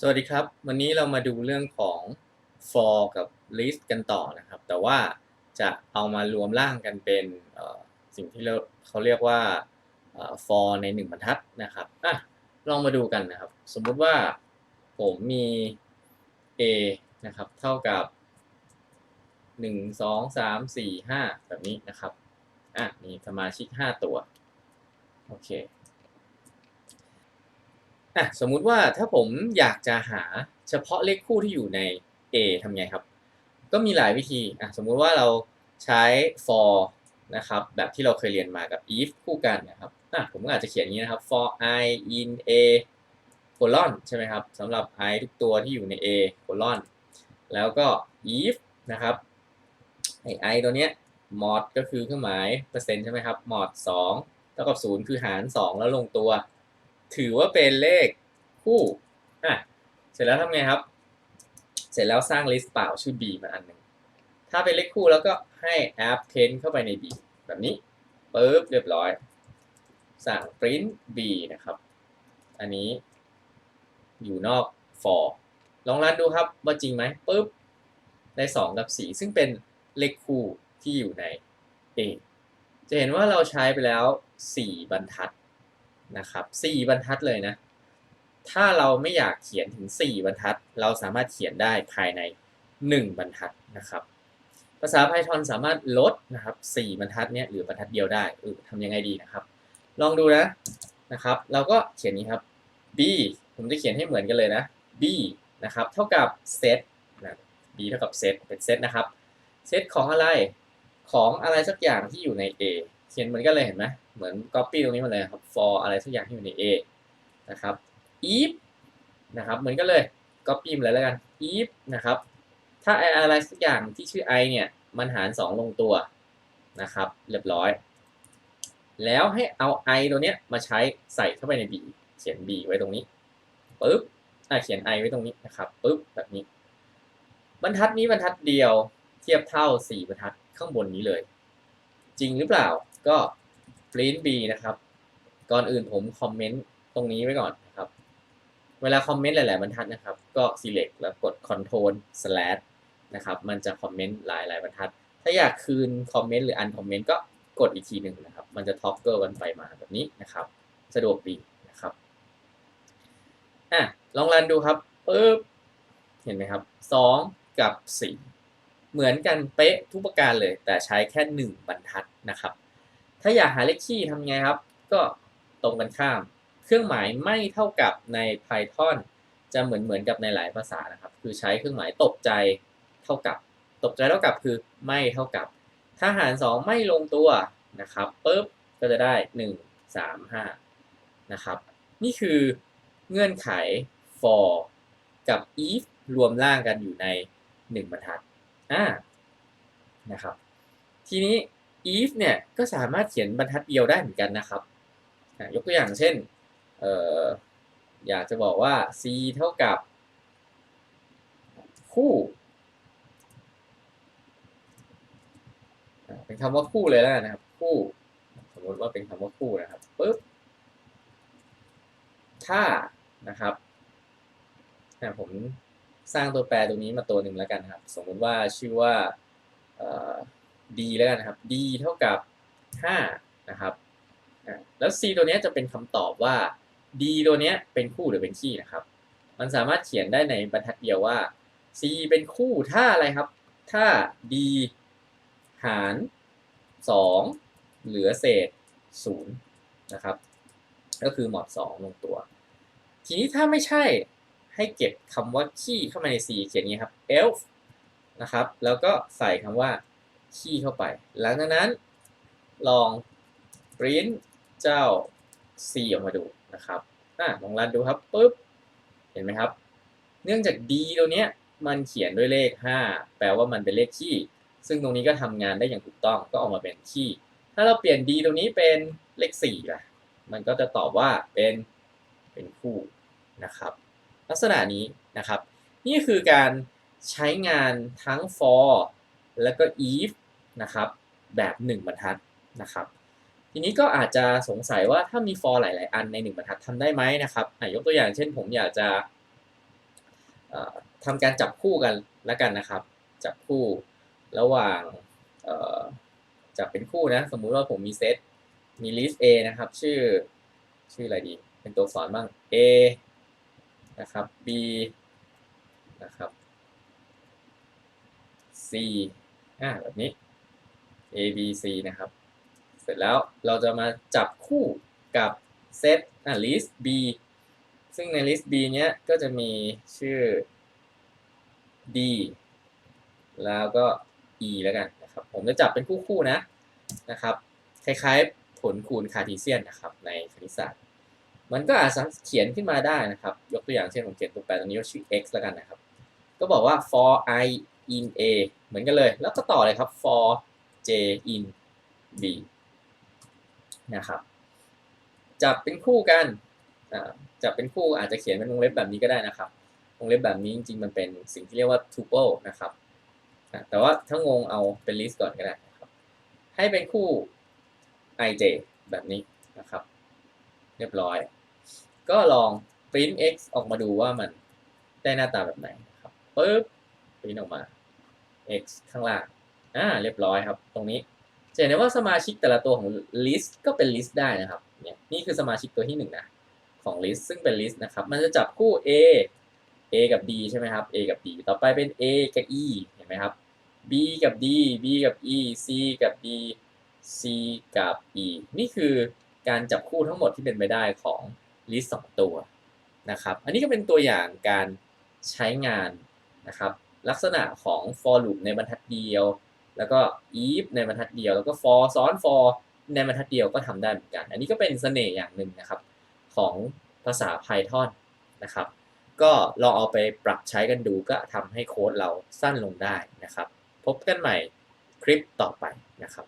สวัสดีครับ วันนี้เรามาดูเรื่องของ for กับ list กันต่อนะครับ แต่ว่าจะเอามารวมร่างกันเป็นสิ่งที่เขาเรียกว่า for ในหนึ่งบรรทัดนะครับอะลองมาดูกันนะครับ สมมุติว่าผมมี a นะครับเท่ากับ 1 2 3 4 5 แบบนี้นะครับอะมีสมาชิก 5 ตัว โอเค อะสมมุติว่าถ้าผมอยากจะหาเฉพาะเลขคู่ที่อยู่ใน A ทำไงครับ ก็มีหลายวิธีอะสมมุติว่าเราใช้ for นะครับแบบที่เราเคยเรียนมากับ if คู่กันนะครับอะผมก็อาจจะเขียนอย่างนี้นะครับ for i in a colon ใช่ไหมครับสำหรับ i ทุกตัวที่อยู่ใน a colon แล้วก็ if นะครับไอ i ตัวเนี้ย mod ก็คือเครื่องหมายเปอร์เซ็นต์ใช่ไหมครับ mod 2เท่ากับ 0 คือหาร 2 แล้วลงตัว ถือว่าเป็นเลขคู่อะเสร็จแล้วทำไงครับ เสร็จแล้วสร้าง list เปล่าชื่อ b มาอันหนึ่งถ้าเป็นเลขคู่แล้วก็ให้ append เข้าไปใน b แบบนี้ปึ๊บเรียบร้อยสั่ง print b นะครับ อันนี้อยู่นอก for ลองรันดูครับว่าจริงไหมปึ๊บได้ 2 กับ 4 ซึ่งเป็นเลขคู่ที่อยู่ใน a จะเห็นว่าเราใช้ไปแล้ว 4 บรรทัด นะครับ4บรรทัดเลยนะ ถ้าเราไม่อยากเขียนถึง 4 บรรทัด เราสามารถเขียนได้ภายใน 1 บรรทัดนะครับ ภาษา Python สามารถลดนะครับ4บรรทัดเนี้ยหรือบรรทัดเดียวได้เออทำยังไงดีนะครับ ลองดูนะนะครับ เราก็เขียนนี้ครับ b ผมจะเขียนให้เหมือนกันเลยนะ b นะครับเท่ากับ set นะ b เท่ากับ set เป็น set นะครับ set ของอะไรของอะไรสักอย่างที่อยู่ใน a เขียนเหมือนกันเลยเห็นไหมเหมือน copy ตรงนี้มาเลยครับ for อะไรสักอย่างที่อยู่ใน a นะครับ if นะครับเหมือนกันเลย copy มาเลยแล้วกัน if นะครับ ถ้าอะไรสักอย่างที่ชื่อ i เนี่ย มันหาร 2 ลงตัวนะครับ เรียบร้อย แล้วให้เอา i ตัวเนี้ยมาใช้ใส่เข้าไปใน b เขียน b ไว้ตรงนี้ปึ๊บอะเขียน i ไว้ตรงนี้นะครับปึ๊บแบบนี้ บรรทัดนี้บรรทัดเดียวเทียบเท่า 4 บรรทัดข้างบนนี้เลย จริงหรือเปล่า ก็ print b นะครับ ก่อนอื่นผมคอมเมนต์ตรงนี้ไว้ก่อนนะครับ เวลาคอมเมนต์หลาย ๆ บรรทัดนะครับ ก็ select แล้วกด control slash นะครับ มันจะคอมเมนต์หลายหลายบรรทัด ถ้าอยากคืนคอมเมนต์หรือ uncomment ก็กดอีกทีหนึ่งนะครับ มันจะ toggle กันไปมาแบบนี้นะครับ สะดวกดีนะครับ อะ ลองรันดูครับปึ๊บ เห็นไหมครับ 2 กับ 4 เหมือนกันเป๊ะทุกประการเลย แต่ใช้แค่ 1 บรรทัดนะครับ ถ้าอยากหาเลขคี่ทำไงครับ ก็ตรงกันข้าม เครื่องหมายไม่เท่ากับใน Python จะเหมือนเหมือนกับในหลายภาษานะครับ คือใช้เครื่องหมายตกใจเท่ากับ ตกใจเท่ากับคือไม่เท่ากับถ้าหาร 2 ไม่ลงตัวนะครับปุ๊บก็จะได้ 1 3 5นะครับนี่คือเงื่อนไข for กับ if รวมร่างกันอยู่ใน 1 บรรทัดอ่านะครับ ทีนี้ if เนี่ยก็สามารถเขียนบรรทัดเดียวได้เหมือนกันนะครับ ยกตัวอย่างเช่นเอออยากจะบอกว่า c เท่ากับ คู่ เป็นคำว่าคู่เลยแล้วนะครับ คู่ สมมติว่าเป็นคำว่าคู่นะครับปุ๊บถ้านะครับผมสร้างตัวแปรตัวนี้มาตัวหนึ่งแล้วกันครับ สมมติว่าชื่อว่า d แล้วกันนะครับ d เท่ากับ 5 นะครับ แล้ว c ตัวนี้จะเป็นคำตอบว่า d ตัวนี้เป็นคู่หรือเป็นขี้นะครับ มันสามารถเขียนได้ในบรรทัดเดียวว่า c เป็นคู่ถ้าอะไรครับ ถ้า d หาร 2 เหลือเศษ 0 นะครับ ก็คือหมอด 2 ลงตัว ทีนี้ถ้าไม่ใช่ให้เก็บคำว่าขี้เข้ามาใน c เขียนงนี้ครับ elf นะครับ แล้วก็ใส่คำว่า ขี้เข้าไป หลังจากนั้นลอง print เจ้า c ออกมาดูนะครับอะลองรันดูครับปุ๊บ เห็นไหมครับ เนื่องจาก d ตัวเนี้ยมันเขียนด้วยเลข 5 แปลว่ามันเป็นเลขขี้ซึ่งตรงนี้ก็ทำงานได้อย่างถูกต้องก็ออกมาเป็นขี้ถ้าเราเปลี่ยน d ตรงนี้เป็นเลข4ล่ะ มันก็จะตอบว่าเป็นเป็นคู่นะครับ ลักษณะนี้นะครับ นี่คือการใช้งานทั้ง for แล้วก็ if นะครับแบบ 1 บรรทัดนะครับ ทีนี้ก็อาจจะสงสัยว่าถ้ามี for หลาย ๆ อันใน 1 บรรทัดทำได้ไหมนะครับยกตัวอย่างเช่นผมอยากจะทำการจับคู่กันแล้วกันนะครับ จับคู่ระหว่างจับเป็นคู่นะ สมมุติว่าผมมีเซตมี list A นะครับ ชื่อชื่ออะไรดี เป็นตัวอักษรบ้าง A นะครับ B นะครับ C อ่าแบบนี้ A B C นะครับ เสร็จแล้วเราจะมาจับคู่กับเซตอ่า list B ซึ่งใน list B เนี้ยก็จะมีชื่อ D แล้วก็ E แล้วกันนะครับ ผมจะจับเป็นคู่ๆนะนะครับ คล้ายๆผลคูณคาร์ทีเซียนนะครับในคณิตศาสตร์ มันก็อาจจะเขียนขึ้นมาได้นะครับ ยกตัวอย่างเช่นผมเขียนตัวแปรตัวนี้ว่าชื่อ x แล้วกันนะครับ ก็บอกว่า for i in a เหมือนกันเลย แล้วก็ต่อเลยครับ for j in b นะครับ จับเป็นคู่กันจับเป็นคู่อาจจะเขียนเป็นวงเล็บแบบนี้ก็ได้นะครับ วงเล็บแบบนี้จริงๆ มันเป็นสิ่งที่เรียกว่า tuple นะครับ แต่ว่าถ้างงเอาเป็น list ก่อนก็ได้นะครับ ให้เป็นคู่ ij แบบนี้นะครับ เรียบร้อย ก็ลอง print x ออกมาดูว่ามันได้หน้าตาแบบไหนนะครับปึ๊บ print ออกมา x ข้างล่างอ่าเรียบร้อยครับ ตรงนี้จะเห็นได้ว่าสมาชิกแต่ละตัวของ list ก็เป็น list ได้นะครับเนี่ยนี่คือสมาชิกตัวที่หนึ่งนะของ list ซึ่งเป็น list นะครับ มันจะจับคู่ a a กับ d ใช่ไหมครับ a กับ d ต่อไปเป็น a กับ e เห็นไหมครับ b กับ d b กับ e c กับ d c กับ e นี่คือการจับคู่ทั้งหมดที่เป็นไปได้ของ list 2ตัวนะครับ อันนี้ก็เป็นตัวอย่างการใช้งานนะครับ ลักษณะของ for loop ในบรรทัดเดียว แล้วก็ if ในบรรทัดเดียว แล้วก็ for ซ้อน for ในบรรทัดเดียวก็ทำได้เหมือนกัน อันนี้ก็เป็นเสน่ห์อย่างหนึ่งนะครับของภาษา Python นะครับ ก็ลองเอาไปปรับใช้กันดูก็ทำให้โค้ดเราสั้นลงได้นะครับ พบกันใหม่คลิปต่อไปนะครับ